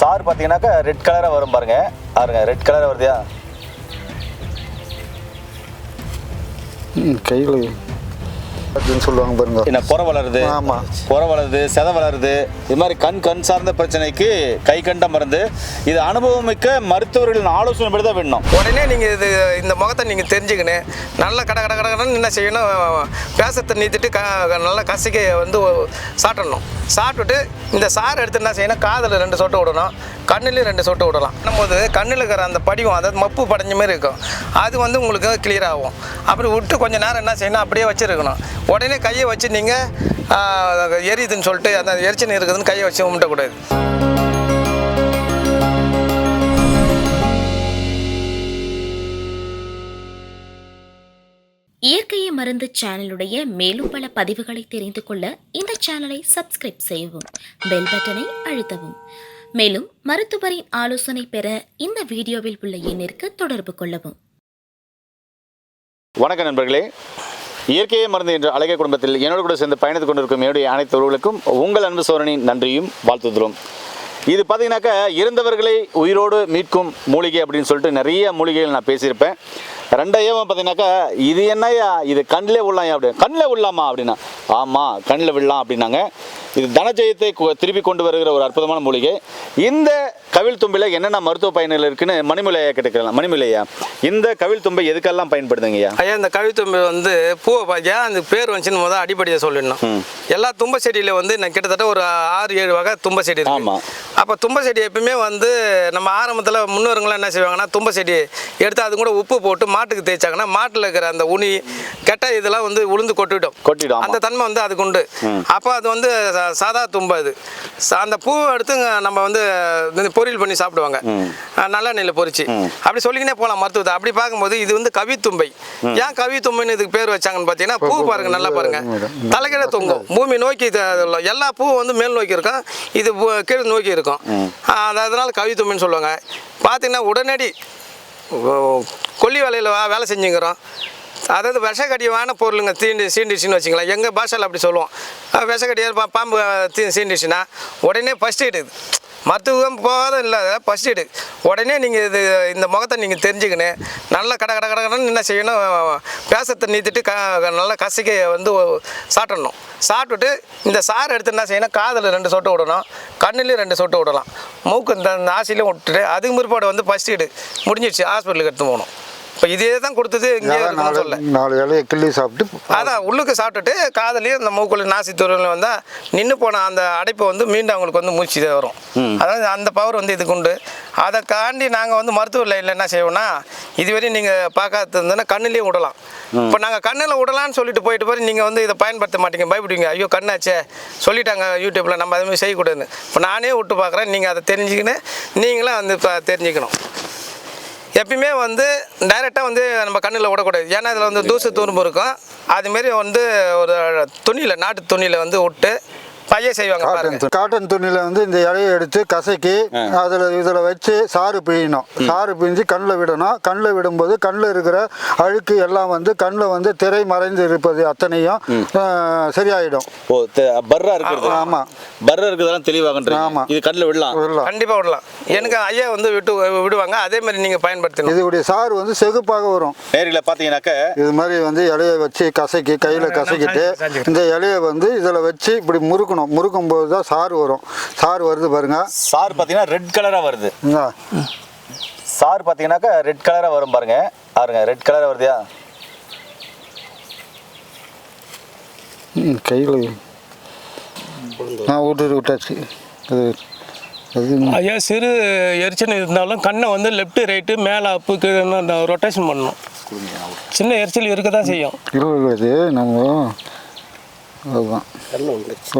Sir பார்த்தீங்கன்னாக்கா red கலராக வரும் பாருங்க. பாருங்க ரெட் கலராக வருதியா? ம் கையில் அப்படின்னு சொல்லுவாங்க பாருங்க. என்ன புற வளருது? ஆமா. புற வளருது செத வளருது. இது மாதிரி கண் கண் சார்ந்த பிரச்சனைக்கு கை கண்ட மருந்து. இது அனுபவம் மிக்க மருத்துவர்களின் ஆலோசனை படி தான் வேணும் உடனே நீங்கள் இது இந்த முகத்தை நீங்கள் தெரிஞ்சுக்கணும். நல்லா கட கட கடன்னு என்ன செய்யணும்? பேசத்தை நீத்திட்டு க நல்லா கசிக்க வந்து சாப்பிடணும் சாப்பிட்டுட்டு இந்த சாறு எடுத்து என்ன செய்யணும்? காதில் ரெண்டு சொட்டு விடணும். கண்ணுலேயும் ரெண்டு சொட்டு விடலாம். பண்ணும்போது கண்ணில் இருக்கிற அந்த படிவம் அதாவது மப்பு படைஞ்ச மாதிரி இருக்கும். அது வந்து உங்களுக்கு கிளியர் ஆகும். அப்படி விட்டு கொஞ்சம் நேரம் என்ன செய்யணும்? அப்படியே வச்சுருக்கணும். உடனே கையை வச்சு நீங்கள் எரியுதுன்னு சொல்லிட்டு அந்த எரிச்சல் இருக்குதுன்னு கையை வச்சு உமிட்டக்கூடாது. மருந்து சேனலுடைய மேலும் பல பதிவுகளை தெரிந்து கொள்ள இந்த சேனலை சப்ஸ்கிரைப் செய்யவும் பெல் பட்டனை அழுத்தவும். மேலும் மருத்துவரின் ஆலோசனை பெற இந்த வீடியோவில் உள்ள எண்ணிற்கு தொடர்பு கொள்ளவும். வணக்க நண்பர்களே. இயற்கையை மருந்து என்ற அழகிய குடும்பத்தில் என்னோடு கூட சேர்ந்து பயணித்துக் கொண்டிருக்கும் என்னுடைய அனைத்து உறவுகளுக்கும் உங்கள் அன்பு சோழனின் நன்றியும் வாழ்த்துகிறோம் இது பார்த்தீங்கன்னாக்கா இறந்தவர்களை உயிரோடு மீட்கும் மூலிகை அப்படின்னு சொல்லிட்டு நிறைய மூலிகைகள் நான் பேசியிருப்பேன். ரெண்டையும் பார்த்தீங்கன்னாக்கா இது என்னய்யா? இது கண்ணிலே விடலாம்யா அப்படி? கண்ணில் விடலாமா அப்படின்னா? ஆமாம் கண்ணில் விடலாம் அப்படின்னாங்க. இது தனஜெயத்தை திருப்பி கொண்டு வருகிற ஒரு அற்புதமான மூலிகை. இந்த கவில் தும்பில் என்னென்ன மருத்துவ பயன்கள் இருக்குன்னு மணிமலையா கேட்டுக்கலாம் மணிமலையா இந்த கவில் தும்பை எதுக்கெல்லாம் பயன்படுதுங்கய்யா ஐயா? இந்த கவித்தும்பி வந்து பூவை பாய்ச்சா அந்த பேர் வந்துச்சுன்னு முதல் அடிப்படையை சொல்லிடணும். எல்லா தும்ப செடியில் வந்து நான் கிட்டத்தட்ட ஒரு ஆறு ஏழு வகை தும்ப செடி இருக்கு. ஆமா. அப்போ தும்ப செடி எப்பயுமே வந்து நம்ம ஆரம்பத்தில் முன்னோருங்களாம் என்ன செய்வாங்கன்னா தும்ப செடி எடுத்து அது கூட உப்பு போட்டு மாட்டுக்கு தேய்ச்சாங்கன்னா மாட்டில் இருக்கிற அந்த உனி கெட்ட இதெல்லாம் வந்து உளுந்து கொட்டிடும். கொட்டிடும். அந்த தன்மை வந்து அதுக்கு உண்டு. அப்போ அது வந்து சாதா தும்பை அது. அந்த பூவை எடுத்து நம்ம வந்து பொரியல் பண்ணி சாப்பிடுவாங்க. அஹ் நல்ல நெல்லை பொரிச்சு. அப்படி சொல்லிக்கினே போகலாம் மருத்துவத்தை அப்படி பார்க்கும்போது இது வந்து கவித்தும்பை. ஏன் கவித்தும்பைன்னு இதுக்கு பேர் வச்சாங்கன்னு பார்த்தீங்கன்னா பூ பாருங்க நல்லா பாருங்க. தலைகீழ தொங்கும். பூமி நோக்கி எல்லா பூவும் வந்து மேல் நோக்கி இருக்கும். இது கீழ் நோக்கி இருக்கும். அதனால கவித்தும்பைன்னு சொல்லுவாங்க. பார்த்தீங்கன்னா உடனடி கொல்லி வேலையில் வேலை செஞ்சுங்கிறோம். அதாவது விஷக்கடிவான பொருளுங்க தீண்டி சீண்டிச்சுன்னு வச்சுக்கலாம் எங்கள் பாஷையில் அப்படி சொல்லுவோம். விஷக்கடியாக பா பாம்பு தீ சீண்டிச்சுன்னா உடனே ஃபஸ்ட் எய்டு மருத்துவம் போகாத இல்லை ஃபஸ்ட் எய்டு உடனே நீங்கள் இது இந்த முகத்தை நீங்கள் தெரிஞ்சுக்கணும் நல்லா கட கட கடன்னு என்ன செய்யணும் பேசத்தை நீத்திட்டு க நல்லா கசிக்க வந்து சாட்டணும் சாப்பிட்டுட்டு இந்த சாறு எடுத்து என்ன செய்யணும் காதில் ரெண்டு சொட்டு விடணும் கண்ணுலேயும் ரெண்டு சொட்டு விடலாம். மூக்கு இந்த இந்த ஆசையிலையும் விட்டுட்டு அதுக்கு முற்பாடு வந்து ஃபஸ்ட் எய்டு முடிஞ்சிடுச்சு ஹாஸ்பிட்டலுக்கு எடுத்து போகணும். இப்போ இதே தான் கொடுத்தது இங்கே சொல்ல. நாலு இலையை கிள்ளி சாப்பிட்டு அதான் உள்ளுக்கு சாப்பிட்டுட்டு காதலையும் இந்த மூக்குள்ள நாசி துறையில் வந்தால் நின்று போன அந்த அடைப்பு வந்து மீண்டும் அவங்களுக்கு வந்து மூச்சு இதே வரும். அதாவது அந்த பவர் வந்து இதுக்கு உண்டு. அதை காண்டி நாங்கள் வந்து மருத்துவ லைனில் என்ன செய்வோம்னா இதுவரையும் நீங்கள் பார்க்காத இருந்ததுன்னா கண்ணுலேயும் விடலாம் இப்போ நாங்கள் கண்ணில் விடலாம்னு சொல்லிட்டு போயிட்டு போய் நீங்கள் வந்து இதை பயன்படுத்த மாட்டீங்க பயப்படுவீங்க. ஐயோ கண்ணாச்சே. சொல்லிட்டாங்க யூடியூப்பில் நம்ம அதுமாதிரி செய்யக்கூடாதுன்னு. இப்போ நானே விட்டு பார்க்குறேன் நீங்கள் அதை தெரிஞ்சுக்கின்னு நீங்களும் வந்து இப்போ தெரிஞ்சுக்கணும். எப்பயுமே வந்து டைரெக்டாக வந்து நம்ம கண்ணில் விடக்கூடாது ஏன்னா இதில் வந்து தூசு துரும்பு இருக்கும். அதுமாரி வந்து ஒரு துணியில் நாட்டு துணியில் வந்து விட்டு பைய செய்வாங்க காட்டன் பாருங்க. துணி. காட்டன் துணியில் வந்து இந்த இலையை எடுத்து கசக்கி அதில் இதில் வச்சு சாறு பிழியணும். சாறு பிழிஞ்சு கண்ணில் விடணும். கண்ணில் விடும்போது கண்ணில் இருக்கிற அழுக்கு எல்லாம் வந்து கண்ணில் வந்து திரை மறைந்து இருப்பது அத்தனையும் சரியாயிடும். ஓ தெ- பர்ரா இருக்கிறது. ஆமாம் பர்ரா இருக்கிறதெல்லாம் தெளிவாகன்றது ஆமா. இது கண்ணில் விடலாம். விடலாம். கண்டிப்பாக விடலாம். எனக்கு ஐயா வந்து விட்டு விடுவாங்க. அதே மாதிரி நீங்கள் பயன்படுத்தணும். இதோடைய சாறு வந்து செகுப்பாக வரும். நேரில் பார்த்தீங்கன்னாக்க இது மாதிரி வந்து இலையை வச்சு கசக்கி கையில் கசக்கிட்டு இந்த இலையை வந்து இதில் வச்சு இப்படி முறுக்கணும். முறுக்கும் போது தான் சாறு வரும். சாறு வருது பாருங்க. சார் பார்த்தீங்கன்னா ரெட் கலராக வருது. சார் பார்த்தீங்கன்னாக்கா ரெட் கலராக வரும் பாருங்க. பாருங்க ரெட் கலராக வருதியா? ம் கையில். ஆ விட்டு விட்டாச்சு அது ஐயா சிறு எரிச்சல் இருந்தாலும் கண்ணை வந்து லெஃப்ட் ரைட்டு மேலே அப்பு கீழே ரொட்டேஷன் பண்ணணும். சின்ன எரிச்சல் இருக்க தான் செய்யும். இருபது நம்ம அதுதான்.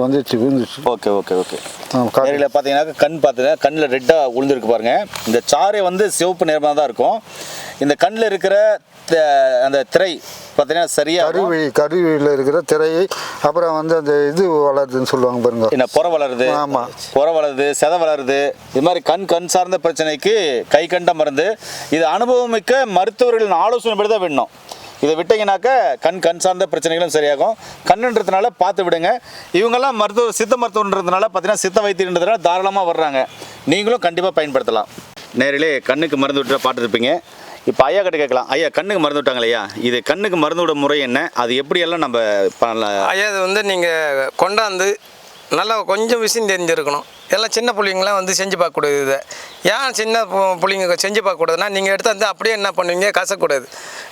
வந்துச்சு விழுந்துச்சு ஓகே ஓகே ஓகே. நேரில் பார்த்தீங்கன்னாக்கா கண் பார்த்தீங்கன்னா கண்ணில் ரெட்டாக உளுந்துருக்கு பாருங்க. இந்த சாறை வந்து சிவப்பு நிறமாக தான் இருக்கும். இந்த கண்ணில் இருக்கிற அந்த திரை பார்த்தீங்கன்னா சரியாக கருவி கருவியில் இருக்கிற திரையை அப்புறம் வந்து அந்த இது வளருதுன்னு சொல்லுவாங்க பாருங்க. என்ன புற வளருது? ஆமா. புற வளருது செத வளருது. இது மாதிரி கண் கண் சார்ந்த பிரச்சனைக்கு கை கண்ட மருந்து. இது அனுபவம் மிக்க மருத்துவர்களின் ஆலோசனை படி தான் வேணும் இதை விட்டீங்கன்னாக்க கண் கண் சார்ந்த பிரச்சனைகளும் சரியாகும். கண்ணுன்றதுனால பார்த்து விடுங்க. இவங்கெல்லாம் மருத்துவ சித்த மருத்துவன்றதுனால பார்த்தீங்கன்னா சித்த வைத்தியன்றதுனால தாராளமாக வர்றாங்க. நீங்களும் கண்டிப்பாக பயன்படுத்தலாம். நேரிலே கண்ணுக்கு மருந்து விட்டு பார்த்துருப்பீங்க இப்போ ஐயா கிட்ட கேட்கலாம். ஐயா கண்ணுக்கு மருந்து விட்டாங்க ஐயா? இது கண்ணுக்கு மருந்து விட முறை என்ன? அது எப்படியெல்லாம் நம்ம பண்ணலாம்? ஐயா இது வந்து நீங்கள் கொண்டாந்து நல்லா கொஞ்சம் விஷயம் தெரிஞ்சிருக்கணும். எல்லாம் சின்ன பிள்ளைங்களாம் வந்து செஞ்சு பார்க்கக்கூடாது இதை. ஏன் சின்ன பிள்ளைங்க செஞ்சு பார்க்கக்கூடாதுன்னா நீங்கள் எடுத்து வந்து அப்படியே என்ன பண்ணுவீங்க? கசக்கூடாது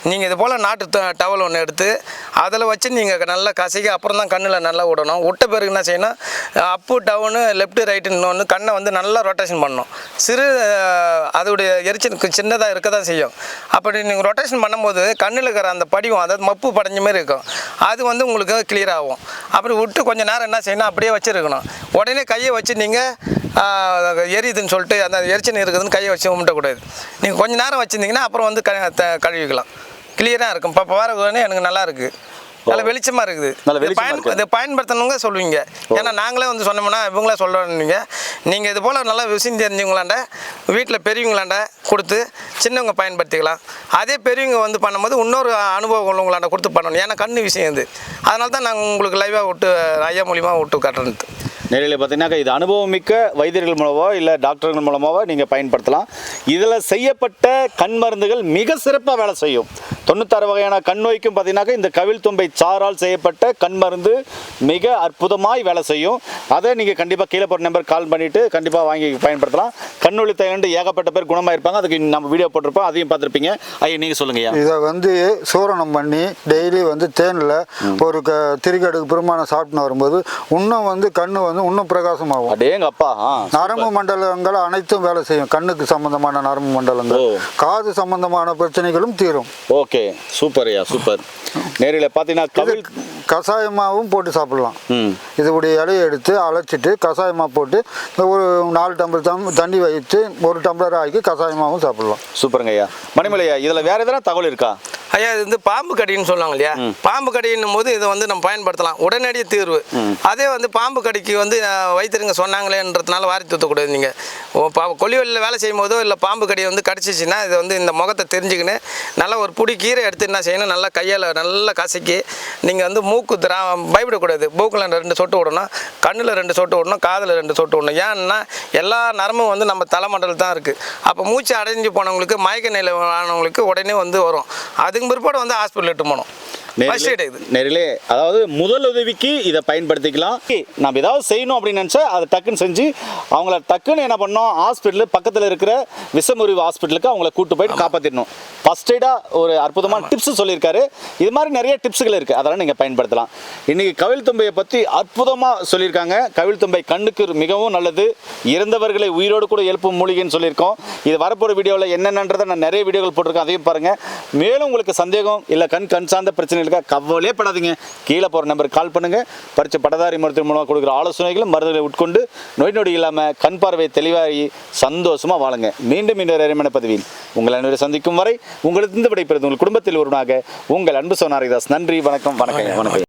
நீங்கள் இது போல் நாட்டு டவல் ஒன்று எடுத்து அதில் வச்சு நீங்கள் நல்லா கசக்கி அப்புறம் தான் கண்ணில் நல்லா விடணும் விட்ட பிறகு என்ன செய்யணும்? அப்பு டவுனு லெஃப்ட்டு ரைட்டுன்னு ஒன்று கண்ணை வந்து நல்லா ரொட்டேஷன் பண்ணணும். சிறு அதோடைய எரிச்சலுக்கு சின்னதாக இருக்க தான் செய்யும். அப்படி நீங்கள் ரொட்டேஷன் பண்ணும்போது கண்ணில் இருக்கிற அந்த படிவம் அதாவது மப்பு படைஞ்ச மாதிரி இருக்கும். அது வந்து உங்களுக்கு கிளியர் ஆகும். அப்படி விட்டு கொஞ்சம் நேரம் என்ன செய்யணும்? அப்படியே வச்சுருக்கணும். உடனே கையை வச்சு நீங்கள் எரியுதுன்னு சொல்லிட்டு அந்த எரிச்சல் இருக்குதுன்னு கையை வச்சு உமிட்டக்கூடாது நீங்கள் கொஞ்ச நேரம் வச்சுருந்தீங்கன்னா அப்புறம் வந்து க கழுவிக்கலாம். கிளியராக இருக்கும். இப்போ பாரு உடனே எனக்கு நல்லா இருக்குது. நல்ல வெளிச்சமாக இருக்குது பயன். இதை பயன்படுத்தணுங்க சொல்லுவீங்க. ஏன்னா நாங்களே வந்து சொன்னோம்னா இவங்களே சொல்கிறீங்க நீங்கள் இது போல் நல்லா விஷயம் தெரிஞ்சவங்களாண்ட வீட்டில் பெரியவங்களாண்ட கொடுத்து சின்னவங்க பயன்படுத்திக்கலாம். அதே பெரியவங்க வந்து பண்ணும்போது இன்னொரு அனுபவம் உள்ளவங்களாண்ட கொடுத்து பண்ணணும். ஏன்னா கண்ணு விஷயம் இது. அதனால தான் நாங்கள் உங்களுக்கு லைவாக விட்டு ஐயா மூலியமாக விட்டு காட்டுறது. நேரில் பார்த்தீங்கன்னாக்கா இது அனுபவம் மிக்க வைத்தியர்கள் மூலமோ இல்லை டாக்டர்கள் மூலமாவோ நீங்கள் பயன்படுத்தலாம். இதில் செய்யப்பட்ட கண் மருந்துகள் மிக சிறப்பாக வேலை செய்யும். தொண்ணூத்தாறு வகையான கண் நோய்க்கும் பார்த்தீங்கன்னாக்கா இந்த கவில் தும்பை சாறால் செய்யப்பட்ட கண் மருந்து மிக அற்புதமாய் வேலை செய்யும். அதை நீங்கள் கண்டிப்பாக கீழே போகிற நம்பர் கால் பண்ணிவிட்டு கண்டிப்பாக வாங்கி பயன்படுத்தலாம். கண்ணொளி தகண்டு ஏகப்பட்ட பேர் குணமாக இருப்பாங்க அதுக்கு நம்ம வீடியோ போட்டிருப்போம். அதையும் பார்த்துருப்பீங்க. ஐயா நீங்கள் சொல்லுங்கய்யா இதை வந்து சூரணம் பண்ணி டெய்லி வந்து தேனில் ஒரு க திரிகடுக்கு பெருமானம் சாப்பிட்டுன்னு வரும்போது இன்னும் வந்து கண்ணு வந்து இன்னும் பிரகாசமாகும். அப்பா நரம்பு மண்டலங்கள் அனைத்தும் வேலை செய்யும். கண்ணுக்கு சம்பந்தமான நரம்பு மண்டலங்கள். காது சம்பந்தமான பிரச்சனைகளும் தீரும். ஓகே. சூப்பர் ஐயா சூப்பர். நேரில் பார்த்தீங்கன்னா கவில் கஷாயமாகவும் போட்டு சாப்பிடலாம். ம். இதோடைய இலையை எடுத்து அழைச்சிட்டு கஷாயமாக போட்டு ஒரு நாலு டம்ளர் தம் தண்ணி வைத்து ஒரு டம்ளர் ஆக்கி கஷாயமாகவும் சாப்பிடலாம். சூப்பருங்க ஐயா. மணிமலையா இதில் வேற எதனா தகவல் இருக்கா? ஐயா இது வந்து பாம்பு கடின்னு சொல்லுவாங்க இல்லையா பாம்பு கடின்னும் போது இதை வந்து நம்ம பயன்படுத்தலாம். உடனடி தீர்வு. அதே வந்து பாம்பு கடிக்கு வந்து அஹ், வைத்தியருங்க சொன்னாங்களேன்றதுனால வாரி தூத்தக்கூடாது நீங்கள் கொல்லிவெளியில் வேலை செய்யும் போதோ இல்லை பாம்பு கடி வந்து கடிச்சிச்சின்னா இது வந்து இந்த முகத்தை தெரிஞ்சுக்கின்னு நல்லா ஒரு புடி கீரை எடுத்து என்ன செய்யணும் நல்லா கையால் நல்லா கசக்கி நீங்கள் வந்து மூக்கு திரா பயப்படக்கூடாது. மூக்கில் ரெண்டு சொட்டு விடணும் கண்ணில் ரெண்டு சொட்டு விடணும் காதில் ரெண்டு சொட்டு விடணும். ஏன்னா எல்லா நரம்பும் வந்து நம்ம தலைமண்டல் தான் இருக்குது அப்போ மூச்சு அடைஞ்சு போனவங்களுக்கு மயக்க நிலை ஆனவங்களுக்கு உடனே வந்து வரும். அதுக்கு பிற்பாடு வந்து ஹாஸ்பிட்டல் எட்டு போனோம். நேரிலே அதாவது முதல் உதவிக்கு இதை பயன்படுத்திக்கலாம். நம்ம ஏதாவது செய்யணும் அப்படின்னு நினச்சா அதை டக்குன்னு செஞ்சு அவங்கள டக்குன்னு என்ன பண்ணோம் ஹாஸ்பிட்டலு பக்கத்தில் இருக்கிற விஷமுறிவு ஹாஸ்பிட்டலுக்கு அவங்கள கூட்டு போயிட்டு காப்பாற்றிடணும் ஃபர்ஸ்ட் எய்டாக ஒரு அற்புதமான டிப்ஸ் சொல்லியிருக்காரு. இது மாதிரி நிறைய டிப்ஸுகள் இருக்குது அதெல்லாம் நீங்கள் பயன்படுத்தலாம். இன்றைக்கி கவில் தும்பையை பற்றி அற்புதமாக சொல்லியிருக்காங்க. கவில் தும்பை கண்ணுக்கு மிகவும் நல்லது. இறந்தவர்களை உயிரோடு கூட எழுப்பும் மூலிகைன்னு சொல்லியிருக்கோம். இது வரப்போகிற வீடியோவில் என்னென்னன்றதை நான் நிறைய வீடியோகள் போட்டிருக்கேன். அதையும் பாருங்கள் மேலும் உங்களுக்கு சந்தேகம் இல்லை கண் கண் சார்ந்த பிரச்சனை இருக்கா கவலையே படாதீங்க. கீழே போகிற நம்பருக்கு கால் பண்ணுங்கள் பரிச்ச படதாரி மருத்துவ மூலமாக கொடுக்குற ஆலோசனைகளும் மருந்துகளை உட்கொண்டு நோய் நொடி இல்லாமல் கண் பார்வை தெளிவாகி சந்தோஷமாக வாழுங்க. மீண்டும் இன்னொரு அருமையான பதவியில் உங்கள் அனைவரை சந்திக்கும் வரை உங்களுக்கு விடைபெறுது உங்கள் குடும்பத்தில் ஒருவனாக உங்கள் அன்பு சோனாரிதாஸ். நன்றி வணக்கம் வணக்கம் வணக்கம்.